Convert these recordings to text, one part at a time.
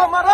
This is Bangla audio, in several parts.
Roma,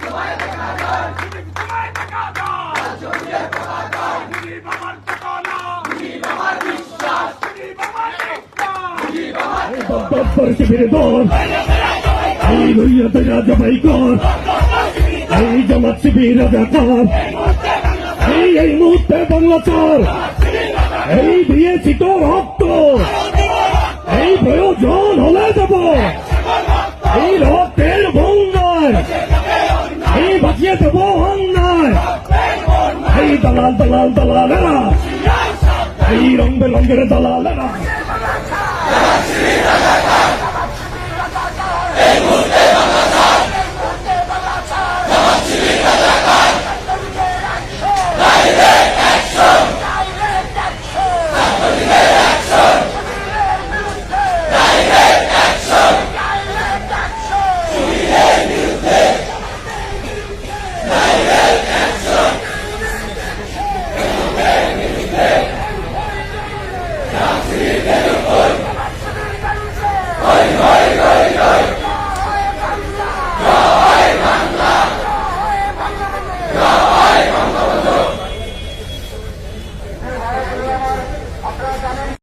তোমায় দেখা যায় তোমায় দেখা যায় মুজিব আমার চেতনা মুজিব আমার বিশ্বাস মুজিব আমার বিশ্বাস দল দেখা এই জামাত শিবির দেখার এই মুহূর্তে বাংলা এই দিয়েছি তো রক্ত এই বাঁচিয়ে দেব অন্যায়। এই দালাল দালাল দালালেরা। এই রং বেরঙ্গের দালালেরা।